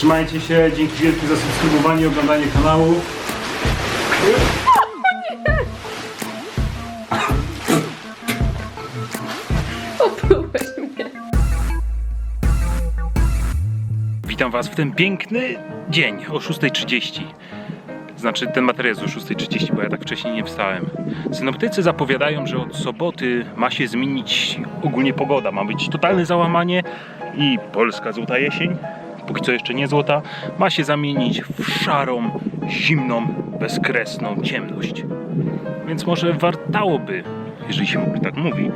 Trzymajcie się, dzięki wielkie za subskrybowanie i oglądanie kanału. Oplułeś mnie. Witam Was w ten piękny dzień o 6.30. Znaczy ten materiał jest o 6.30, bo ja tak wcześniej nie wstałem. Synoptycy zapowiadają, że od soboty ma się zmienić ogólnie pogoda. Ma być totalne załamanie i polska złota jesień, póki co jeszcze nie złota, ma się zamienić w szarą, zimną, bezkresną ciemność. Więc może wartałoby, jeżeli się tak mówi,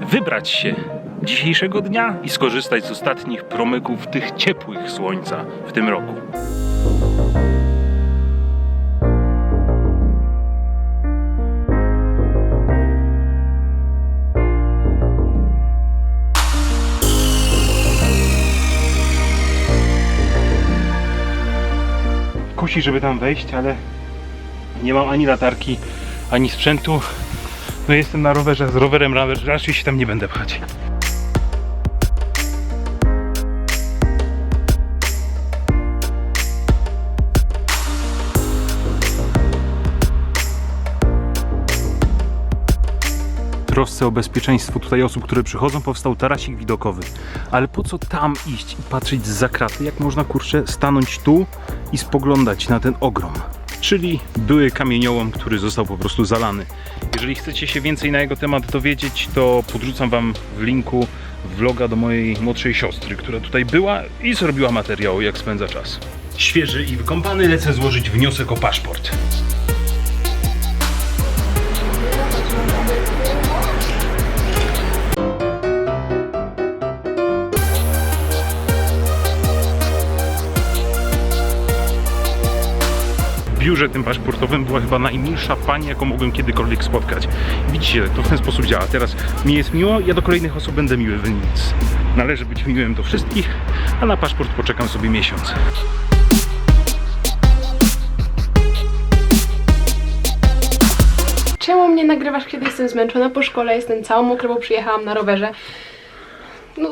wybrać się dzisiejszego dnia i skorzystać z ostatnich promyków tych ciepłych słońca w tym roku. Kusi, żeby tam wejść, ale nie mam ani latarki, ani sprzętu. No jestem na rowerze, z rowerem ra- raczej się tam nie będę pchać. Trosce o bezpieczeństwo tutaj osób, które przychodzą, powstał tarasik widokowy. Ale po co tam iść i patrzeć za kraty, jak można kurczę stanąć tu i spoglądać na ten ogrom? Czyli były kamieniołom, który został po prostu zalany. Jeżeli chcecie się więcej na jego temat dowiedzieć, to podrzucam wam w linku vloga do mojej młodszej siostry, która tutaj była i zrobiła materiał, jak spędza czas. Świeży i wykąpany lecę złożyć wniosek o paszport. Biurze tym paszportowym była chyba najmilsza pani, jaką mogłem kiedykolwiek spotkać. Widzicie, to w ten sposób działa. Teraz mi jest miło, ja do kolejnych osób będę miły, więc należy być miłym do wszystkich, a na paszport poczekam sobie miesiąc. Czemu mnie nagrywasz, kiedy jestem zmęczona po szkole? Jestem cała mokra, bo przyjechałam na rowerze. No,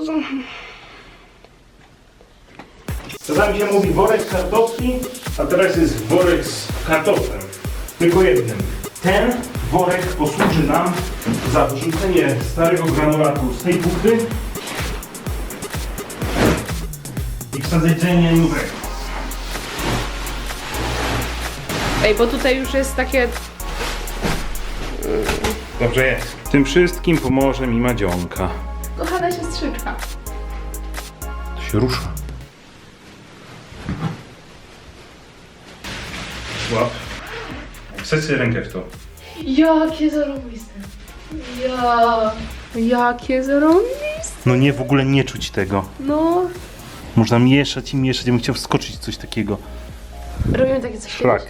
Czasami się mówi worek z kartofli, a teraz jest worek z kartoflem. Tylko jednym. Ten worek posłuży nam za wrzucenie starego granulatu z tej buchty i wsadzenie nowego. Ej, bo tutaj już jest takie... Dobrze jest. Tym wszystkim pomoże mi Madzionka. Kochana siostrzyczka. To się rusza. Łap. Wsadź sobie rękę w to. Jakie zarobiste. Ja... Jakie zarobiste. No nie, w ogóle nie czuć tego. No... Można mieszać i mieszać. Ja bym chciał wskoczyć w coś takiego. Robimy takie coś. Szlak.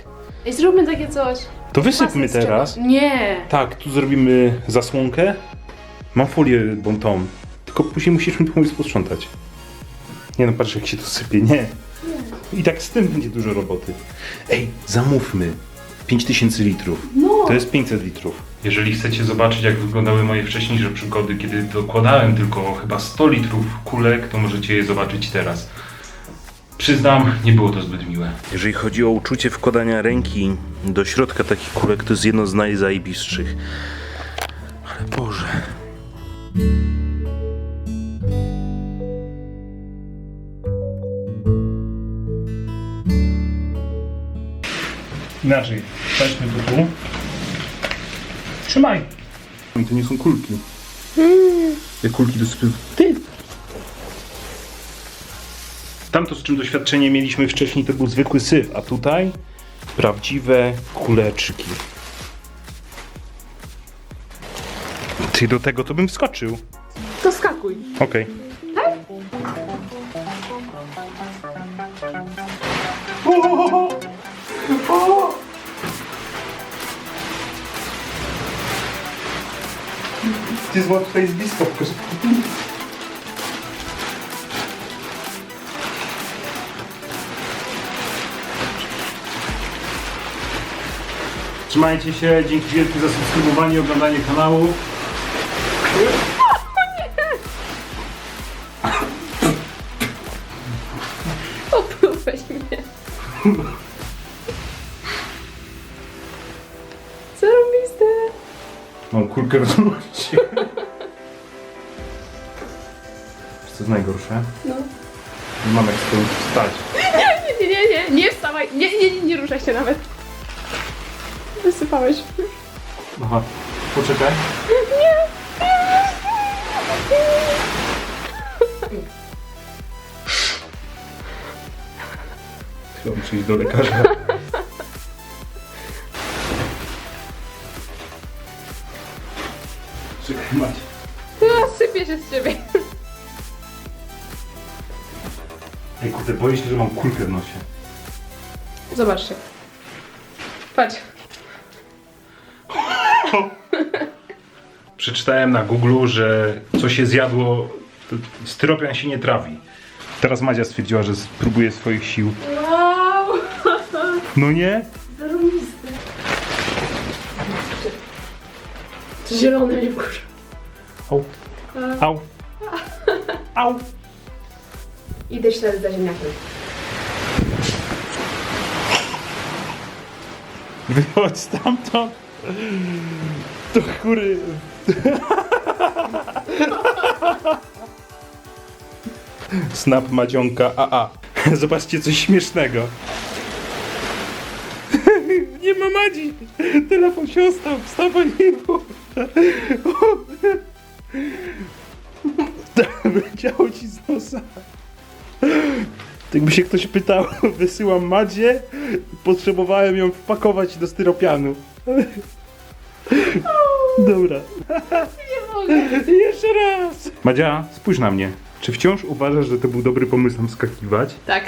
Ej, zróbmy takie coś. To wysypmy Pasy z teraz. Nie. Tak, tu zrobimy zasłonkę. Mam folię bontą. Tylko później musisz mi pomóc posprzątać. Nie no, patrz jak się to sypie. Nie. I tak z tym będzie dużo roboty. Ej, zamówmy. 5000 litrów. No. To jest 500 litrów. Jeżeli chcecie zobaczyć, jak wyglądały moje wcześniejsze przygody, kiedy dokładałem tylko chyba 100 litrów kulek, to możecie je zobaczyć teraz. Przyznam, nie było to zbyt miłe. Jeżeli chodzi o uczucie wkładania ręki do środka takich kulek, to jest jedno z najzajebistszych. Ale Boże. Inaczej, weźmy to tu. Trzymaj! To nie są kulki. Te kulki do sypy. Ty! Tamto, z czym doświadczenie mieliśmy wcześniej, to był zwykły syf, a tutaj prawdziwe kuleczki. Ty do tego to bym wskoczył. To skakuj. Okej. Ty zła tutaj jest blisko. Trzymajcie się, dzięki wielkie za subskrybowanie i oglądanie kanału. Oplułeś mnie. Zarobiste. Mam kulkę w najgorsze? No. Nie mam jak z wstać. Nie, nie, nie, nie, nie wstawaj. Nie, nie, nie, nie ruszaj się nawet. Wysypałeś. Aha, poczekaj. Chyba muszę iść do lekarza. Czekaj, Macie. Teraz sypie się z ciebie. Ej, kurde, boję się, że mam kulkę w nosie. Zobaczcie. Patrz. Przeczytałem na Google, że co się zjadło, to styropian się nie trawi. Teraz Madzia stwierdziła, że spróbuje swoich sił. Wow. No nie? Zarobiste. Zielony mnie wkurza. Au. Au. Au. Idę ślady za ziemniakiem. Wychodź stamtąd. To chóry. Snap Madzionka AA. Zobaczcie coś śmiesznego. Nie ma Madzi. Telefon się ostał. Wstawaj nie mów. Leciało ci z nosa. Jakby się ktoś pytał, wysyłam Madzie, potrzebowałem ją wpakować do styropianu. Dobra. Nie mogę. Jeszcze raz! Madzia, spójrz na mnie. Czy wciąż uważasz, że to był dobry pomysł tam skakiwać? Tak.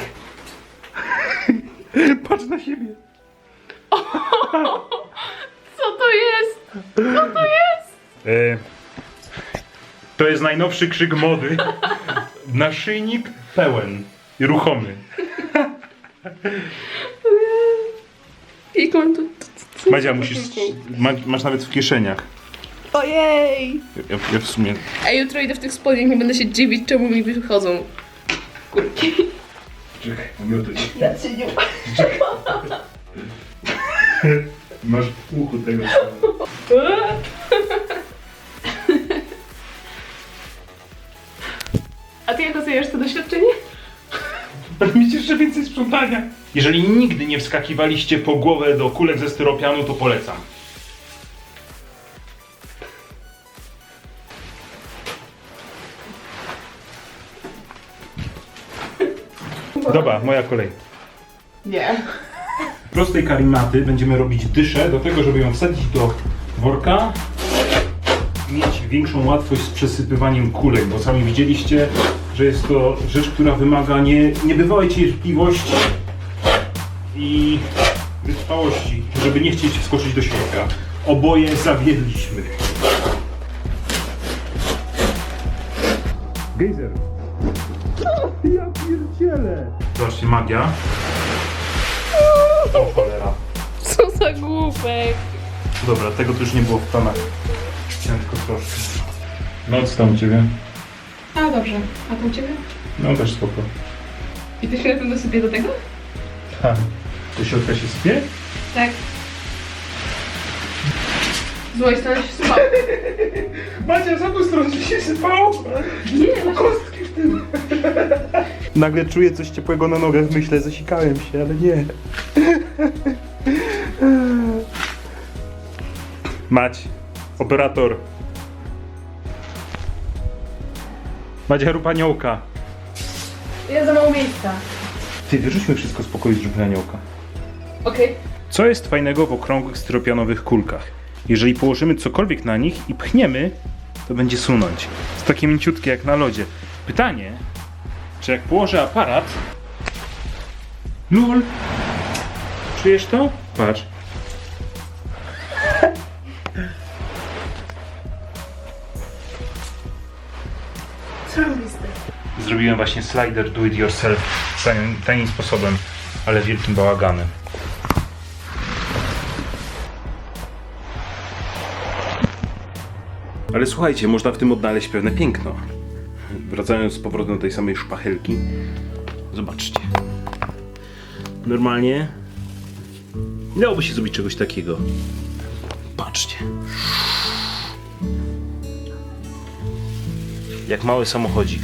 Patrz na siebie. Co to jest? Co to jest? E, to jest najnowszy krzyk mody. Naszyjnik pełen i ruchomy. Tu... Madzia, musisz. Ma, masz nawet w kieszeniach. Ojej! Ja, ja w sumie. A jutro idę w tych spodniach, nie będę się dziwić, czemu mi wychodzą kurki. Czekaj, pomioty. Ja się nie Masz w uchu tego. Oceniasz to doświadczenie? Będę mieć jeszcze więcej sprzątania. Jeżeli nigdy nie wskakiwaliście po głowę do kulek ze styropianu, to polecam. Dobra, moja kolej. Nie. prostej karimaty będziemy robić dyszę do tego, żeby ją wsadzić do worka i mieć większą łatwość z przesypywaniem kulek, bo sami widzieliście, że jest to rzecz, która wymaga nie, niebywałej cierpliwości i wytrwałości, żeby nie chcieć wskoczyć do środka. Oboje zawiedliśmy. Gejzer. Ja pierdzielę. Zobaczcie, magia. O cholera. Co za głupek. Dobra, tego to już nie było w planach. Chciałem tylko troszkę. No co tam u ciebie? Dobrze. A tam ciebie? No też spoko. I ty się tym dosypie do tego? Ha. Do środka się spie? Tak. Z strony się sypało. Macia, za tą stronę się sypało? Nie, na Kostki w tym. Nagle czuję coś ciepłego na nogach, myślę, zasikałem się, ale nie. Mać, operator. Madzia rób aniołka. Jest za mało miejsca. Ty, wyrzućmy wszystko z pokoju zróbmy aniołka. Okej. Co jest fajnego w okrągłych styropianowych kulkach? Jeżeli położymy cokolwiek na nich i pchniemy, to będzie sunąć. Jest takie mięciutkie jak na lodzie. Pytanie, czy jak położę aparat... LOL! Czujesz to? Patrz. Zrobiłem właśnie slider do it yourself tanim, tanim sposobem, ale wielkim bałaganem. Ale słuchajcie, można w tym odnaleźć pewne piękno. Wracając z powrotem do tej samej szpachelki, zobaczcie. normalnie nie dałoby się zrobić czegoś takiego. Patrzcie. Jak mały samochodzik.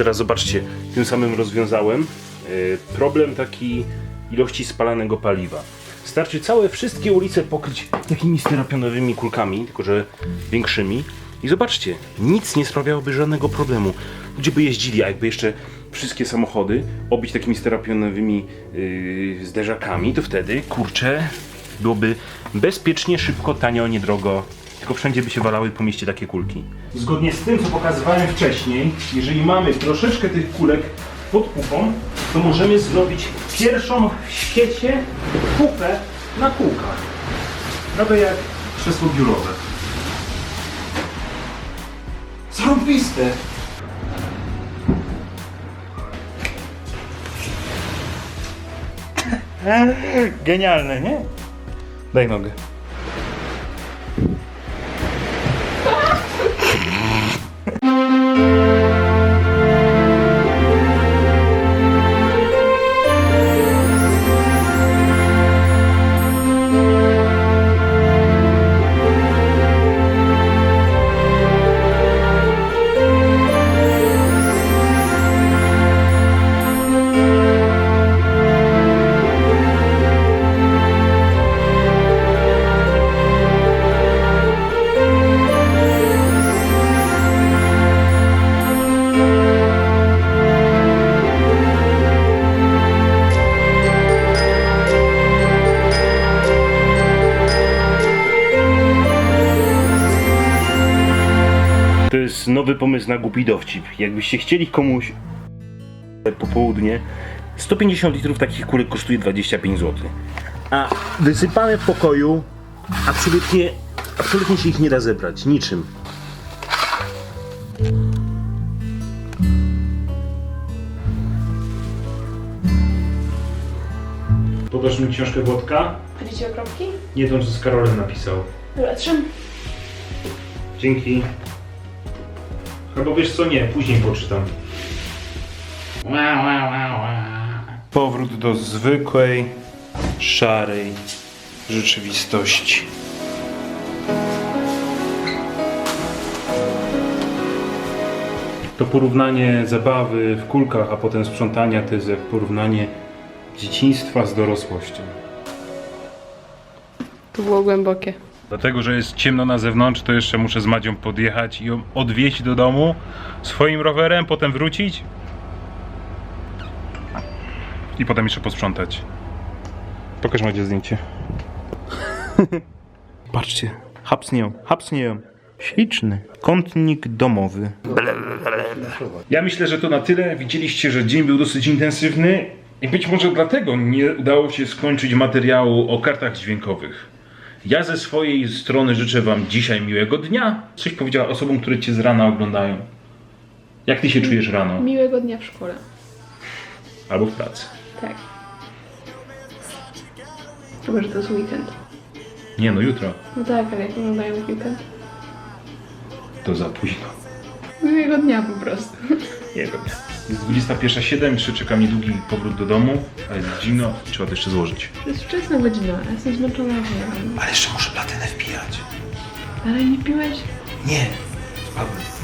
Teraz zobaczcie, tym samym rozwiązałem yy, problem taki ilości spalanego paliwa. Starczy całe wszystkie ulice pokryć takimi styropianowymi kulkami, tylko że większymi. I zobaczcie, nic nie sprawiałoby żadnego problemu. Ludzie by jeździli, a jakby jeszcze wszystkie samochody obić takimi styropianowymi yy, zderzakami, to wtedy, kurczę, byłoby bezpiecznie, szybko, tanio, niedrogo. Tylko wszędzie by się walały po mieście takie kulki. Zgodnie z tym, co pokazywałem wcześniej, jeżeli mamy troszeczkę tych kulek pod pupą, to możemy zrobić pierwszą w świecie pupę na kółkach. Prawie jak krzesło biurowe. Zarąbiste! Genialne, nie? Daj nogę. Nowy pomysł na głupi dowcip. Jakbyście chcieli komuś popołudnie, 150 litrów takich kulek kosztuje 25 zł. A wysypane w pokoju absolutnie, absolutnie się ich nie da zebrać. Niczym. Podasz mi książkę Włodka? Widzicie okropki? Nie tą, co z Karolem napisał. Dobra, trzym. Dzięki. Albo wiesz co, nie, później poczytam. Powrót do zwykłej, szarej rzeczywistości. To porównanie zabawy w kulkach, a potem sprzątania to jest jak porównanie dzieciństwa z dorosłością. To było głębokie. Dlatego, że jest ciemno na zewnątrz, to jeszcze muszę z Madzią podjechać i ją odwieźć do domu swoim rowerem, potem wrócić i potem jeszcze posprzątać. Pokaż Madzie zdjęcie. Patrzcie, hapsnieją, hapsnieją. Śliczny kątnik domowy. Ja myślę, że to na tyle. Widzieliście, że dzień był dosyć intensywny i być może dlatego nie udało się skończyć materiału o kartach dźwiękowych. Ja ze swojej strony życzę Wam dzisiaj miłego dnia. Coś powiedziała osobom, które Cię z rana oglądają. Jak Ty się czujesz rano? Miłego dnia w szkole. Albo w pracy. Tak. Chyba, że to jest weekend. Nie no, jutro. No tak, ale jak oglądają w weekend? To za późno. Miłego dnia po prostu. Nie wiem. Jest 21.07, jeszcze czeka mnie długi powrót do domu, a jest zimno, trzeba to jeszcze złożyć. To jest wczesna godzina, ja jestem zmęczona. Ale jeszcze muszę platynę wpijać. Ale nie piłeś? Nie, spadłem.